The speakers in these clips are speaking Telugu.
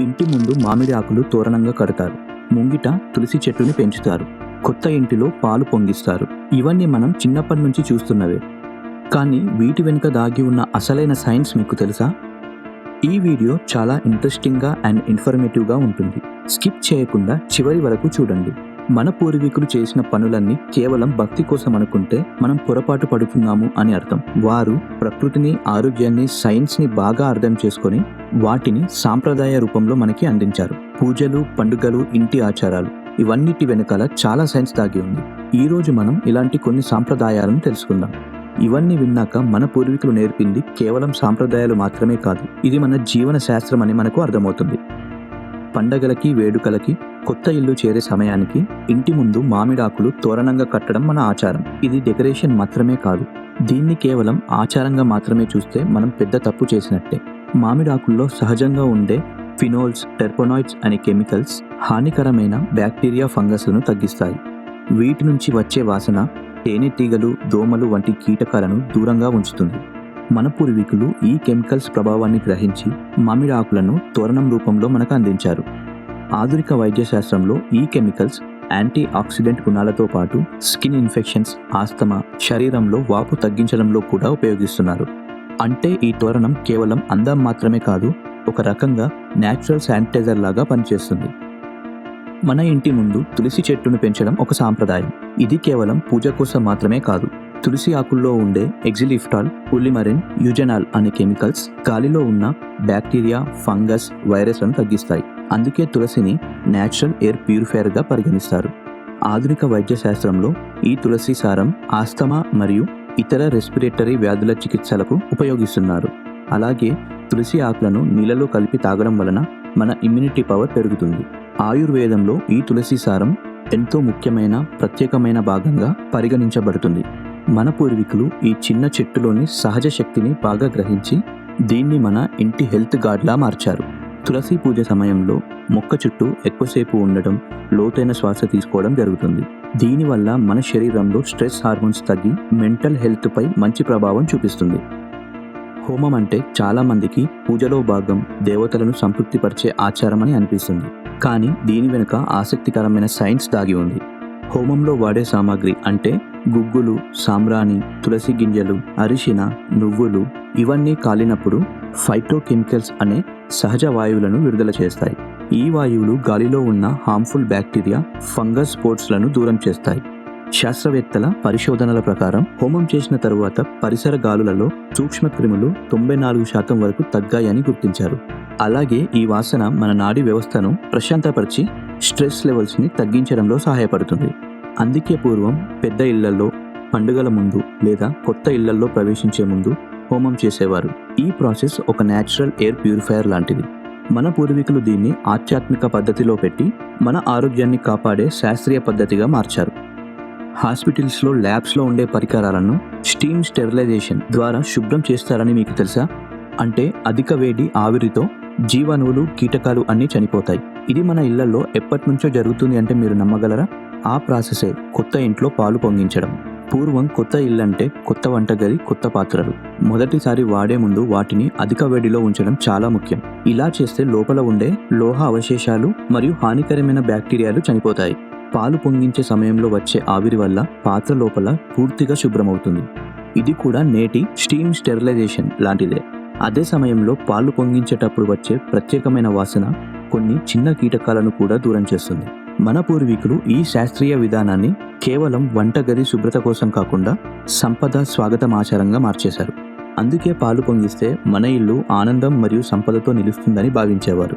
ఇంటి ముందు మామిడి ఆకులు తోరణంగా కడతారు. ముంగిట తులసి చెట్టుని పెంచుతారు. కొత్త ఇంటిలో పాలు పొంగిస్తారు. ఇవన్నీ మనం చిన్నప్పటి నుంచి చూస్తున్నవే. కానీ వీటి వెనుక దాగి ఉన్న అసలైన సైన్స్ మీకు తెలుసా? ఈ వీడియో చాలా ఇంట్రెస్టింగ్గా అండ్ ఇన్ఫర్మేటివ్గా ఉంటుంది. స్కిప్ చేయకుండా చివరి వరకు చూడండి. మన పూర్వీకులు చేసిన పనులన్నీ కేవలం భక్తి కోసం అనుకుంటే మనం పొరపాటు పడుతున్నాము అని అర్థం. వారు ప్రకృతిని ఆరోగ్యాన్ని సైన్స్ని బాగా అర్థం చేసుకొని వాటిని సాంప్రదాయ రూపంలో మనకి అందించారు. పూజలు పండుగలు ఇంటి ఆచారాలు ఇవన్నిటి వెనకాల చాలా సైన్స్ దాగి ఉంది. ఈ రోజు మనం ఇలాంటి కొన్ని సాంప్రదాయాలను తెలుసుకుందాం. ఇవన్నీ విన్నాక మన పూర్వీకులు నేర్పింది కేవలం సాంప్రదాయాలు మాత్రమే కాదు. ఇది మన జీవన శాస్త్రం అని మనకు అర్థమవుతుంది. పండగలకి వేడుకలకి కొత్త ఇల్లు చేరే సమయానికి ఇంటి ముందు మామిడాకులు తోరణంగా కట్టడం మన ఆచారం. ఇది డెకరేషన్ మాత్రమే కాదు. దీన్ని కేవలం ఆచారంగా మాత్రమే చూస్తే మనం పెద్ద తప్పు చేసినట్టే. మామిడాకుల్లో సహజంగా ఉండే ఫినోల్స్ టెర్పోనాయిడ్స్ అనే కెమికల్స్ హానికరమైన బ్యాక్టీరియా ఫంగస్లను తగ్గిస్తాయి. వీటి నుంచి వచ్చే వాసన తేనెటీగలు దోమలు వంటి కీటకాలను దూరంగా ఉంచుతుంది. మన పూర్వీకులు ఈ కెమికల్స్ ప్రభావాన్ని గ్రహించి మామిడి ఆకులను తోరణం రూపంలో మనకు అందించారు. ఆధునిక వైద్యశాస్త్రంలో ఈ కెమికల్స్ యాంటీ ఆక్సిడెంట్ గుణాలతో పాటు స్కిన్ ఇన్ఫెక్షన్స్ ఆస్తమా శరీరంలో వాపు తగ్గించడంలో కూడా ఉపయోగిస్తున్నారు. అంటే ఈ తోరణం కేవలం అందం మాత్రమే కాదు ఒక రకంగా న్యాచురల్ శానిటైజర్ లాగా పనిచేస్తుంది. మన ఇంటి ముందు తులసి చెట్టును పెంచడం ఒక సాంప్రదాయం. ఇది కేవలం పూజ కోసం మాత్రమే కాదు తులసి ఆకుల్లో ఉండే ఎగ్జిలిఫ్టాల్ ఉల్లిమరిన్ యూజెనాల్ అనే కెమికల్స్ గాలిలో ఉన్న బ్యాక్టీరియా ఫంగస్ వైరస్లను తగ్గిస్తాయి. అందుకే తులసిని న్యాచురల్ ఎయిర్ ప్యూరిఫైయర్గా పరిగణిస్తారు. ఆధునిక వైద్య శాస్త్రంలో ఈ తులసి సారం ఆస్తమా మరియు ఇతర రెస్పిరేటరీ వ్యాధుల చికిత్సలకు ఉపయోగిస్తున్నారు. అలాగే తులసి ఆకులను నీళ్ళలో కలిపి తాగడం వలన మన ఇమ్యూనిటీ పవర్ పెరుగుతుంది. ఆయుర్వేదంలో ఈ తులసి సారం ఎంతో ముఖ్యమైన ప్రత్యేకమైన భాగంగా పరిగణించబడుతుంది. మన పూర్వీకులు ఈ చిన్న చెట్టులోని సహజ శక్తిని బాగా గ్రహించి దీన్ని మన ఇంటి హెల్త్ గార్డ్లా మార్చారు. తులసి పూజ సమయంలో మొక్క చుట్టూ ఎక్కువసేపు ఉండడం లోతైన శ్వాస తీసుకోవడం జరుగుతుంది. దీనివల్ల మన శరీరంలో స్ట్రెస్ హార్మోన్స్ తగ్గి మెంటల్ హెల్త్పై మంచి ప్రభావం చూపిస్తుంది. హోమం అంటే చాలామందికి పూజలో భాగం దేవతలను సంతృప్తిపరిచే ఆచారం అని అనిపిస్తుంది. కానీ దీని వెనుక ఆసక్తికరమైన సైన్స్ దాగి ఉంది. హోమంలో వాడే సామాగ్రి అంటే గుగ్గులు సాంబ్రాణి తులసి గింజలు అరిశిన నువ్వులు ఇవన్నీ కాలినప్పుడు ఫైటోకెమికల్స్ అనే సహజ వాయువులను విడుదల చేస్తాయి. ఈ వాయువులు గాలిలో ఉన్న హార్మ్ఫుల్ బ్యాక్టీరియా ఫంగస్ స్పోర్ట్స్లను దూరం చేస్తాయి. శాస్త్రవేత్తల పరిశోధనల ప్రకారం హోమం చేసిన తరువాత పరిసర గాలులలో సూక్ష్మక్రిములు తొంభై నాలుగు శాతం వరకు తగ్గాయని గుర్తించారు. అలాగే ఈ వాసన మన నాడీ వ్యవస్థను ప్రశాంతపరిచి స్ట్రెస్ లెవెల్స్ని తగ్గించడంలో సహాయపడుతుంది. అందుకే పూర్వం పెద్ద ఇళ్ళలో పండుగల ముందు లేదా కొత్త ఇళ్ళలో ప్రవేశించే ముందు హోమం చేసేవారు. ఈ ప్రాసెస్ ఒక న్యాచురల్ ఎయిర్ ప్యూరిఫైయర్ లాంటిది. మన పూర్వీకులు దీన్ని ఆధ్యాత్మిక పద్ధతిలో పెట్టి మన ఆరోగ్యాన్ని కాపాడే శాస్త్రీయ పద్ధతిగా మార్చారు. హాస్పిటల్స్లో ల్యాబ్స్లో ఉండే పరికరాలను స్టీమ్ స్టెరిలైజేషన్ ద్వారా శుభ్రం చేస్తారని మీకు తెలుసా? అంటే అధిక వేడి ఆవిరితో జీవాణువులు కీటకాలు అన్నీ చనిపోతాయి. ఇది మన ఇళ్ళలో ఎప్పటి నుంచో జరుగుతుంది అంటే మీరు నమ్మగలరా? ఆ ప్రాసెసే కొత్త ఇంట్లో పాలు పొంగించడం. పూర్వం కొత్త ఇల్లంటే కొత్త వంటగది కొత్త పాత్రలు. మొదటిసారి వాడే ముందు వాటిని అధిక వేడిలో ఉంచడం చాలా ముఖ్యం. ఇలా చేస్తే లోపల ఉండే లోహ అవశేషాలు మరియు హానికరమైన బ్యాక్టీరియాలు చనిపోతాయి. పాలు పొంగించే సమయంలో వచ్చే ఆవిరి వల్ల పాత్ర లోపల పూర్తిగా శుభ్రమవుతుంది. ఇది కూడా నేటి స్టీమ్ స్టెరిలైజేషన్ లాంటిదే. అదే సమయంలో పాలు పొంగించేటప్పుడు వచ్చే ప్రత్యేకమైన వాసన కొన్ని చిన్న కీటకాలను కూడా దూరం చేస్తుంది. మన పూర్వీకులు ఈ శాస్త్రీయ విధానాన్ని కేవలం వంటగది శుభ్రత కోసం కాకుండా సంపద స్వాగతం ఆచారంగా మార్చేశారు. అందుకే పాలు పొంగిస్తే మన ఇల్లు ఆనందం మరియు సంపదతో నిలుస్తుందని భావించేవారు.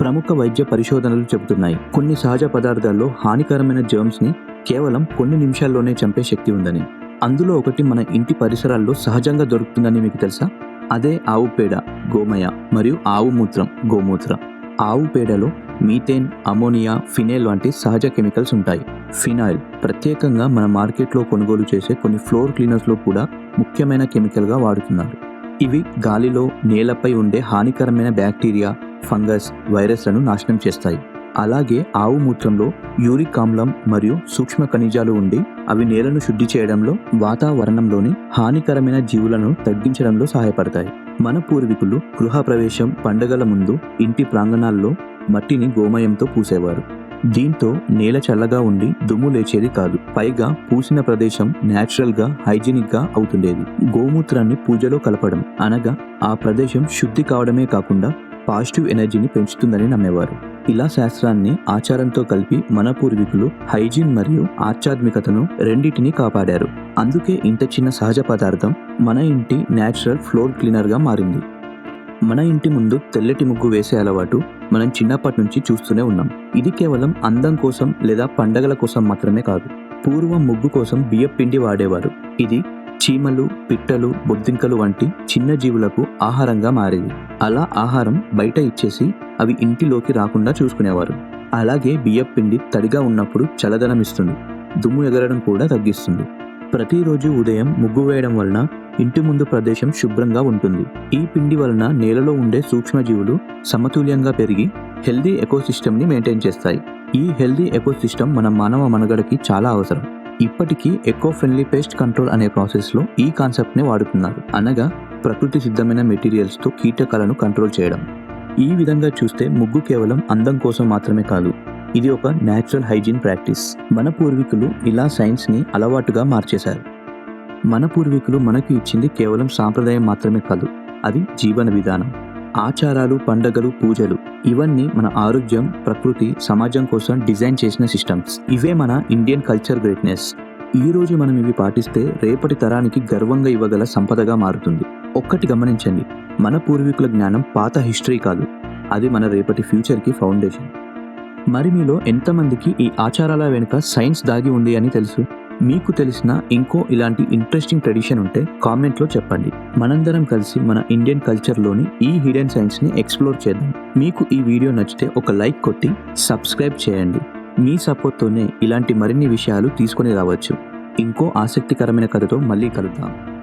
ప్రముఖ వైద్య పరిశోధనలు చెబుతున్నాయి. కొన్ని సహజ పదార్థాల్లో హానికరమైన జర్మ్స్ని కేవలం కొన్ని నిమిషాల్లోనే చంపే శక్తి ఉందని. అందులో ఒకటి మన ఇంటి పరిసరాల్లో సహజంగా దొరుకుతుందని మీకు తెలుసా? అదే ఆవు పేడ గోమయ మరియు ఆవు మూత్రం గోమూత్ర. ఆవు పేడలో మీథేన్ అమోనియా ఫినైల్ వంటి సహజ కెమికల్స్ ఉంటాయి. ఫినాయిల్ ప్రత్యేకంగా మన మార్కెట్లో కొనుగోలు చేసే కొన్ని ఫ్లోర్ క్లీనర్స్లో కూడా ముఖ్యమైన కెమికల్గా వాడుతున్నారు. ఇవి గాలిలో నేలపై ఉండే హానికరమైన బ్యాక్టీరియా ఫంగస్ వైరస్లను నాశనం చేస్తాయి. అలాగే ఆవు మూత్రంలో యూరిక్ ఆమ్లం మరియు సూక్ష్మ ఖనిజాలు ఉండి అవి నేలను శుద్ధి చేయడంలో వాతావరణంలోని హానికరమైన జీవులను తగ్గించడంలో సహాయపడతాయి. మన పూర్వీకులు గృహప్రవేశం పండగల ముందు ఇంటి ప్రాంగణాల్లో మట్టిని గోమయంతో పూసేవారు. దీంతో నేల చల్లగా ఉండి దుమ్ము లేచేది కాదు. పైగా పూసిన ప్రదేశం న్యాచురల్గా హైజీనిక్గా అవుతుండేది. గోమూత్రాన్ని పూజలో కలపడం అనగా ఆ ప్రదేశం శుద్ధి కావడమే కాకుండా పాజిటివ్ ఎనర్జీని పెంచుతుందని నమ్మేవారు. ఇలా శాస్త్రాన్ని ఆచారంతో కలిపి మన పూర్వీకులు హైజీన్ మరియు ఆధ్యాత్మికతను రెండింటినీ కాపాడారు. అందుకే ఇంత చిన్న సహజ పదార్థం మన ఇంటి న్యాచురల్ ఫ్లోర్ క్లీనర్గా మారింది. మన ఇంటి ముందు తెల్లటి ముగ్గు వేసే అలవాటు మనం చిన్నప్పటి నుంచి చూస్తూనే ఉన్నాం. ఇది కేవలం అందం కోసం లేదా పండగల కోసం మాత్రమే కాదు పూర్వం ముగ్గు కోసం బియ్యం పిండి వాడేవారు. ఇది చీమలు పిట్టలు బొద్దింకలు వంటి చిన్న జీవులకు ఆహారంగా మారేది. అలా ఆహారం బయట ఇచ్చేసి అవి ఇంటిలోకి రాకుండా చూసుకునేవారు. అలాగే బియ్యం పిండి తడిగా ఉన్నప్పుడు చల్లదనం ఇస్తుంది దుమ్ము ఎగరడం కూడా తగ్గిస్తుంది. ప్రతిరోజు ఉదయం ముగ్గు వేయడం వలన ఇంటి ముందు ప్రదేశం శుభ్రంగా ఉంటుంది. ఈ పిండి వలన నేలలో ఉండే సూక్ష్మజీవులు సమతుల్యంగా పెరిగి హెల్దీ ఎకోసిస్టమ్ని మెయింటైన్ చేస్తాయి. ఈ హెల్దీ ఎకోసిస్టమ్ మన మానవ మనుగడకి చాలా అవసరం. ఇప్పటికీ ఎకో ఫ్రెండ్లీ పేస్ట్ కంట్రోల్ అనే ప్రాసెస్లో ఈ కాన్సెప్ట్ని వాడుతున్నారు. అనగా ప్రకృతి సిద్ధమైన మెటీరియల్స్తో కీటకాలను కంట్రోల్ చేయడం. ఈ విధంగా చూస్తే ముగ్గు కేవలం అందం కోసం మాత్రమే కాదు ఇది ఒక న్యాచురల్ హైజీన్ ప్రాక్టీస్. మన పూర్వీకులు ఇలా సైన్స్ని అలవాటుగా మార్చేశారు. మన పూర్వీకులు మనకు ఇచ్చింది కేవలం సాంప్రదాయం మాత్రమే కాదు అది జీవన విధానం. ఆచారాలు పండగలు పూజలు ఇవన్నీ మన ఆరోగ్యం ప్రకృతి సమాజం కోసం డిజైన్ చేసిన సిస్టమ్స్. ఇవే మన ఇండియన్ కల్చర్ గ్రేట్నెస్. ఈ రోజు మనం ఇవి పాటిస్తే రేపటి తరానికి గర్వంగా ఇవ్వగల సంపదగా మారుతుంది. ఒక్కటి గమనించండి మన పూర్వీకుల జ్ఞానం పాత హిస్టరీ కాదు అది మన రేపటి ఫ్యూచర్కి ఫౌండేషన్. మరి మీలో ఎంతమందికి ఈ ఆచారాల వెనుక సైన్స్ దాగి ఉంది అని తెలుసు? మీకు తెలిసిన ఇంకో ఇలాంటి ఇంట్రెస్టింగ్ ట్రెడిషన్ ఉంటే కామెంట్లో చెప్పండి. మనందరం కలిసి మన ఇండియన్ కల్చర్లోని ఈ హిడెన్ సైన్స్ని ఎక్స్ప్లోర్ చేద్దాం. మీకు ఈ వీడియో నచ్చితే ఒక లైక్ కొట్టి సబ్స్క్రైబ్ చేయండి. మీ సపోర్ట్తోనే ఇలాంటి మరిన్ని విషయాలు తీసుకొని రావచ్చు. ఇంకో ఆసక్తికరమైన కథతో మళ్ళీ కలుద్దాం.